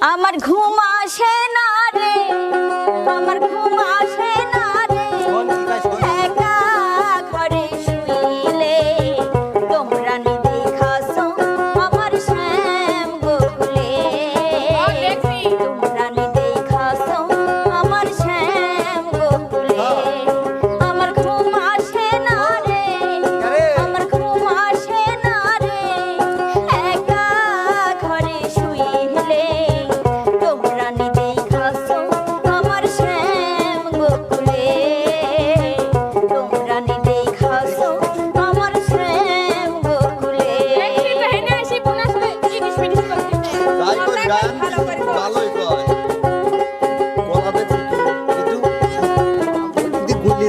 আমার ঘুম আসে না রে। আমার ঘুম আসে না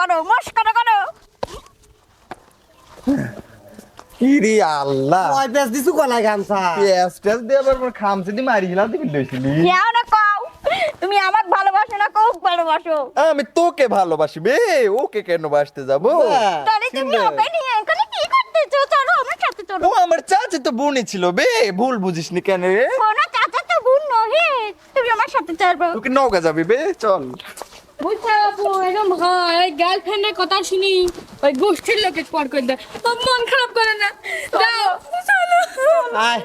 করো করো। আল্লাহ। ওই পেস দিছু গামছা? পেস দি মারি দি কেও না কও তুমি ভালোবাসো না ভালোবাসো। আমি তোকে ভালোবাসি বে ওকে কেন বাসতে যাব? হ্যাঁ, তাহলে তুমি ওকে নিয়ে এখানে কি করতেছো? চলো আমার সাথে চলো। ও আমার চাচা তো ছিল বে ভুল বুঝিস নি কেন রে? কোন চাচা তো বোন নহে তুমি আমার সাথে চলবে নৌকা যাবি বে চল। বুঝতে আপু এরকম হয়। ওই গার্লফ্রেন্ডের কথা শুনি ওই গোষ্ঠীর লোকে পর করে দেয়। মন খারাপ করে না। যাও। চলো আয়।